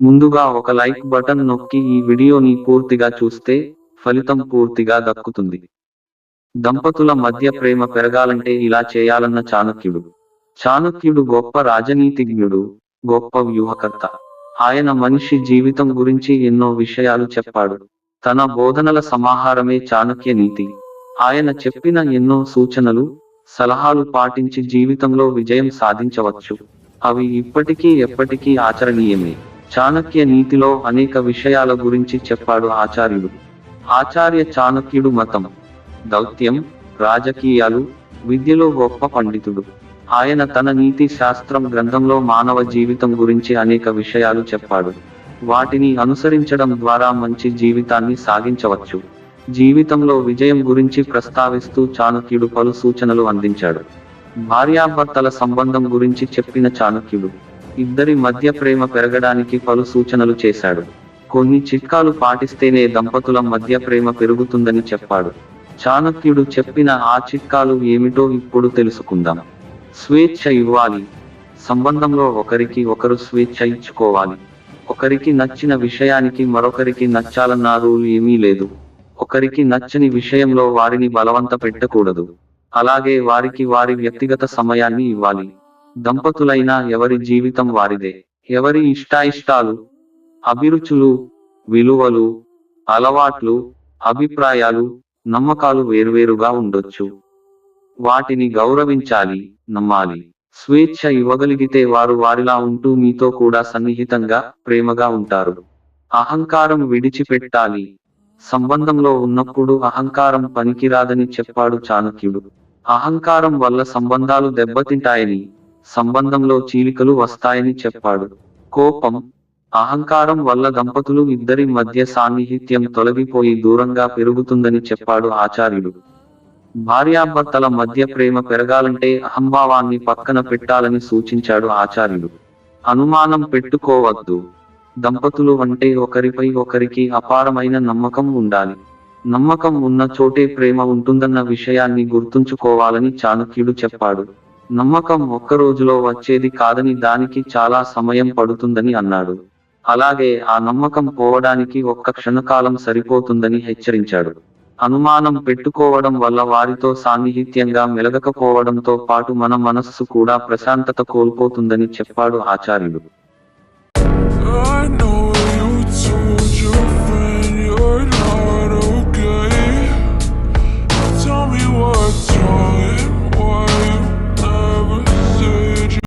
ముందుగా ఒక like button నొక్కి ఈ వీడియోని పూర్తిగా చూస్తే ఫలితం పూర్తిగా దక్కుతుంది. దంపతుల మధ్య ప్రేమ పెరగాలంటే ఇలా చేయాలన్న చాణక్యుడు. చాణక్యుడు గొప్ప రాజనీతిజ్ఞుడు గొప్ప వ్యూహకర్త. ఆయన మనిషి జీవితం గురించి ఎన్నో విషయాలు చెప్పాడు. తన బోధనల సమాహారమే చాణక్య నీతి. ఆయన చెప్పిన ఎన్నో సూచనలు సలహాలు పాటించి జీవితంలో విజయం సాధించవచ్చు. అవి ఇప్పటికీ ఎప్పటికీ ఆచరణీయమే. చాణక్య నీతిలో అనేక విషయాల గురించి చెప్పాడు ఆచార్యుడు. ఆచార్య చాణక్యుడు మతం దౌత్యం రాజకీయాలు విద్యలో గొప్ప పండితుడు. ఆయన తన నీతి శాస్త్రం గ్రంథంలో మానవ జీవితం గురించి అనేక విషయాలు చెప్పాడు. వాటిని అనుసరించడం ద్వారా మంచి జీవితాన్ని సాగించవచ్చు. జీవితంలో విజయం గురించి ప్రస్తావిస్తూ చాణక్యుడు పలు సూచనలు అందించాడు. భార్యాభర్తల సంబంధం గురించి చెప్పిన చాణక్యుడు ఇద్దరి మధ్య ప్రేమ పెరగడానికి పలు సూచనలు చేశాడు. కొన్ని చిట్కాలు పాటిస్తేనే దంపతుల మధ్య ప్రేమ పెరుగుతుందని చెప్పాడు. చాణక్యుడు చెప్పిన ఆ చిట్కాలు ఏమిటో ఇప్పుడు తెలుసుకుందాం. స్వేచ్ఛ ఇవ్వాలి. సంబంధంలో ఒకరికి ఒకరు స్వేచ్ఛ ఇచ్చుకోవాలి. ఒకరికి నచ్చిన విషయానికి మరొకరికి నచ్చాలన్న రూల్ ఏమీ లేదు. ఒకరికి నచ్చని విషయంలో వారిని బలవంత పెట్టకూడదు. అలాగే వారికి వారి వ్యక్తిగత సమయాన్ని ఇవ్వాలి. దంపతులైనా ఎవరి జీవితం వారిదే. ఎవరి ఇష్టాయిష్టాలు అభిరుచులు విలువలు అలవాట్లు అభిప్రాయాలు నమ్మకాలు వేర్వేరుగా ఉండొచ్చు. వాటిని గౌరవించాలి నమ్మాలి. స్వేచ్ఛ ఇవ్వగలిగితే వారు వారిలా ఉంటూ మీతో కూడా సన్నిహితంగా ప్రేమగా ఉంటారు. అహంకారం విడిచిపెట్టాలి. సంబంధంలో ఉన్నప్పుడు అహంకారం పనికిరాదని చెప్పాడు చాణక్యుడు. అహంకారం వల్ల సంబంధాలు దెబ్బతింటాయని సంబంధంలో చీలికలు వస్తాయని చెప్పాడు. కోపం అహంకారం వల్ల దంపతులు ఇద్దరి మధ్య సాన్నిహిత్యం తొలగిపోయి దూరంగా పెరుగుతుందని చెప్పాడు ఆచార్యుడు. భార్యాభర్తల మధ్య ప్రేమ పెరగాలంటే అహంభావాన్ని పక్కన పెట్టాలని సూచించాడు ఆచార్యుడు. అనుమానం పెట్టుకోవద్దు. దంపతులు అంటే ఒకరిపై ఒకరికి అపారమైన నమ్మకం ఉండాలి. నమ్మకం ఉన్న చోటే ప్రేమ ఉంటుందన్న విషయాన్ని గుర్తుంచుకోవాలని చాణక్యుడు చెప్పాడు. నమ్మకం ఒక్క రోజులో వచ్చేది కాదని దానికి చాలా సమయం పడుతుందని అన్నాడు. అలాగే ఆ నమ్మకం పోవడానికి ఒక్క క్షణకాలం సరిపోతుందని హెచ్చరించాడు. అనుమానం పెట్టుకోవడం వల్ల వారితో సాన్నిహిత్యంగా మెలగకపోవడంతో పాటు మన మనస్సు కూడా ప్రశాంతత కోల్పోతుందని చెప్పాడు ఆచార్యుడు.